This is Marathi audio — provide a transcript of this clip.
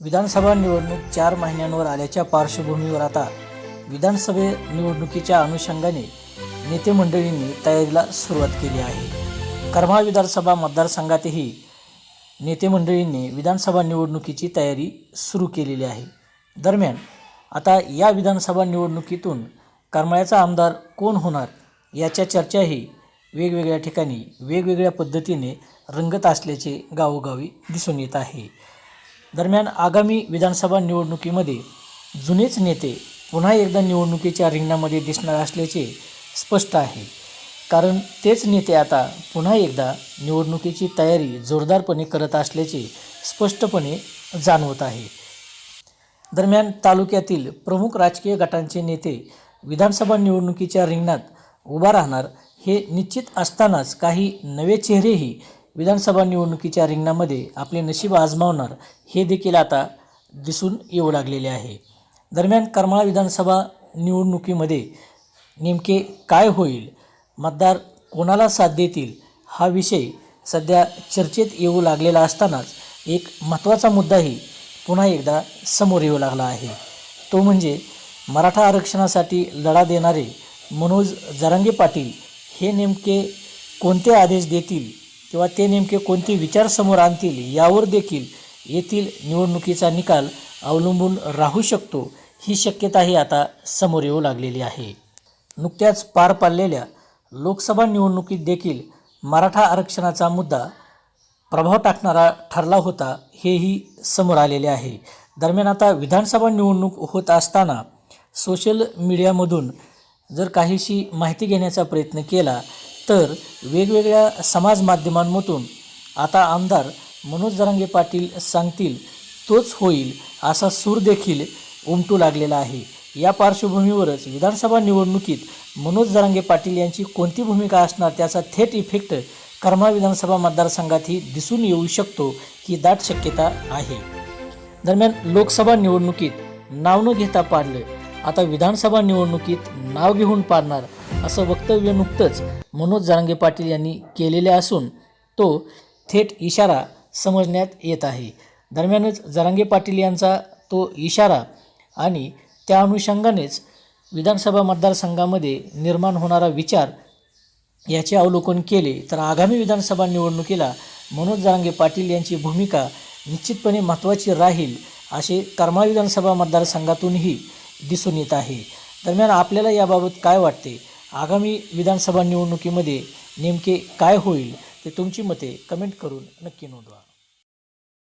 विधानसभा निवडणूक चार महिन्यांवर आल्याच्या पार्श्वभूमीवर आता विधानसभे निवडणुकीच्या अनुषंगाने नेते मंडळींनी तयारीला सुरुवात केली आहे. करमाळ विधानसभा मतदारसंघातही नेते मंडळींनी विधानसभा निवडणुकीची तयारी सुरू केलेली आहे. दरम्यान आता या विधानसभा निवडणुकीतून करमाळ्याचा आमदार कोण होणार याच्या चर्चाही वेगवेगळ्या ठिकाणी वेगवेगळ्या पद्धतीने रंगत असल्याचे गावोगावी दिसून येत आहे. दरम्यान आगामी विधानसभा निवडणुकीमध्ये जुनेच नेते पुन्हा एकदा निवडणुकीच्या रिंगणामध्ये दिसणार असल्याचे स्पष्ट आहे. कारण तेच नेते आता पुन्हा एकदा निवडणुकीची तयारी जोरदारपणे करत असल्याचे स्पष्टपणे जाणवत आहे. दरम्यान तालुक्यातील प्रमुख राजकीय गटांचे नेते विधानसभा निवडणुकीच्या रिंगणात उभा राहणार हे निश्चित असतानाच काही नवे चेहरेही विधानसभा निवडणुकीच्या रिंगणामध्ये आपले नशीब आजमावणार हे देखील आता दिसून येऊ लागलेले आहे. दरम्यान करमाळा विधानसभा निवडणुकीमध्ये नेमके काय होईल मतदार कोणाला साथ देतील हा विषय सध्या चर्चेत येऊ लागलेला असतानाच एक महत्त्वाचा मुद्दाही पुन्हा एकदा समोर येऊ लागला आहे. तो म्हणजे मराठा आरक्षणासाठी लढा देणारे मनोज जरांगे पाटील हे नेमके कोणते आदेश देतील किंवा ते नेमके कोणते विचार समोर आणतील यावर देखील येथील निवडणुकीचा निकाल अवलंबून राहू शकतो ही शक्यताही आता समोर येऊ लागलेली आहे. नुकत्याच पार पाडलेल्या लोकसभा निवडणुकीत देखील मराठा आरक्षणाचा मुद्दा प्रभाव टाकणारा ठरला होता हेही समोर आलेले आहे. दरम्यान आता विधानसभा निवडणूक होत असताना सोशल मीडियामधून जर काहीशी माहिती घेण्याचा प्रयत्न केला तर वेगवेगळ्या समाज माध्यमांमधून आता आमदार मनोज जरांगे पाटील सांगतील तोच होईल असा सूर देखील उमटू लागलेला आहे. या पार्श्वभूमीवरच विधानसभा निवडणुकीत मनोज जरांगे पाटील यांची कोणती भूमिका असणार त्याचा थेट इफेक्ट कर्मा विधानसभा मतदारसंघातही दिसून येऊ शकतो ही दाट शक्यता आहे. दरम्यान लोकसभा निवडणुकीत नाव न घेता पाडलं आता विधानसभा निवडणुकीत नाव घेऊन पाडणार असं वक्तव्य नुकतंच मनोज जारांगे पाटील यांनी केलेले असून तो थेट इशारा समजण्यात येत आहे. दरम्यानच जरांगे पाटील यांचा तो इशारा आणि त्या अनुषंगानेच विधानसभा मतदारसंघामध्ये निर्माण होणारा विचार याचे अवलोकन केले. तर आगामी विधानसभा निवडणुकीला मनोज जरांगे पाटील यांची भूमिका निश्चितपणे महत्त्वाची राहील असे करमाळ विधानसभा मतदारसंघातूनही दिसून येत आहे. दरम्यान आपल्याला याबाबत काय वाटते? आगामी विधानसभा निवडणुकीमध्ये नेमके काय होईल ते तुमची मते कमेंट करून नक्की नोंदवा.